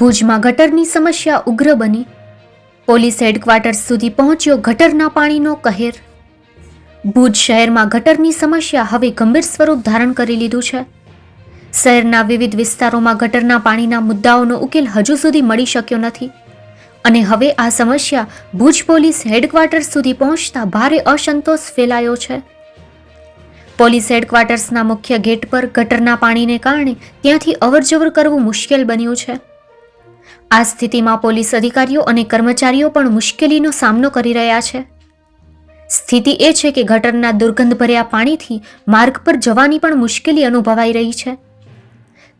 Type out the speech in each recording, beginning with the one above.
ભુજમાં ગટરની સમસ્યા ઉગ્ર બની. પોલીસ હેડક્વાર્ટર્સ સુધી પહોંચ્યો ગટરના પાણીનો કહેર. ભુજ શહેરમાં ગટરની સમસ્યા હવે ગંભીર સ્વરૂપ ધારણ કરી લીધું છે. શહેરના વિવિધ વિસ્તારોમાં ગટરના પાણીના મુદ્દાઓનો ઉકેલ હજુ સુધી મળી શક્યો નથી. અને હવે આ સમસ્યા ભુજ પોલીસ હેડક્વાર્ટર્સ સુધી પહોંચતા ભારે અસંતોષ ફેલાયો છે. પોલીસ હેડક્વાર્ટર્સના મુખ્ય ગેટ પર ગટરના પાણીને કારણે ત્યાંથી અવરજવર કરવું મુશ્કેલ બન્યું છે. આ સ્થિતિમાં પોલીસ અધિકારીઓ અને કર્મચારીઓ પણ મુશ્કેલીનો સામનો કરી રહ્યા છે. સ્થિતિ એ છે કે ગટરના દુર્ગંધભર્યા પાણીથી માર્ગ પર જવાની પણ મુશ્કેલી અનુભવાઈ રહી છે.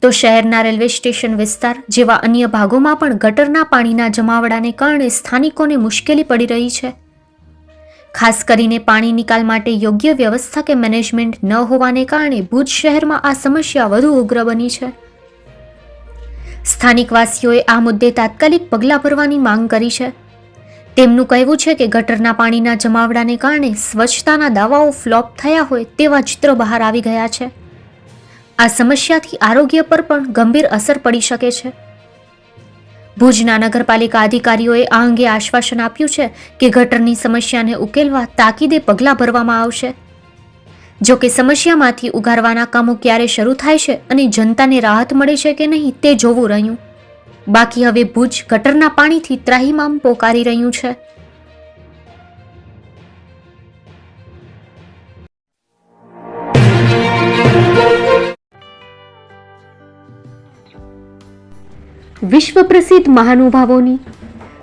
તો શહેરના રેલવે સ્ટેશન વિસ્તાર જેવા અન્ય ભાગોમાં પણ ગટરના પાણીના જમાવડાને કારણે સ્થાનિકોને મુશ્કેલી પડી રહી છે. ખાસ કરીને પાણી નિકાલ માટે યોગ્ય વ્યવસ્થા કે મેનેજમેન્ટ ન હોવાને કારણે ભુજ શહેરમાં આ સમસ્યા વધુ ઉગ્ર બની છે. સ્થાનિક વાસીઓએ આ મુદ્દે તાત્કાલિક પગલાં ભરવાની માંગ કરી છે. તેમનું કહેવું છે કે ગટરના પાણીના જમાવડાને કારણે સ્વચ્છતાના દાવાઓ ફ્લોપ થયા હોય તેવા ચિત્રો બહાર આવી ગયા છે. આ સમસ્યાથી આરોગ્ય પર પણ ગંભીર અસર પડી શકે છે. ભુજના નગરપાલિકા અધિકારીઓએ આ અંગે આશ્વાસન આપ્યું છે કે ગટરની સમસ્યાને ઉકેલવા તાકીદે પગલાં ભરવામાં આવશે. જો કે સમસ્યામાંથી ઉગારવાના કામો ક્યારે શરૂ થાય છે અને જનતાને રાહત મળે છે કે નહીં તે જોવું રહ્યું. બાકી હવે ભુજ ગટરના પાણીથી ત્રાહીમામ પોકારી રહ્યું છે. વિશ્વ પ્રસિદ્ધ મહાનુભાવોની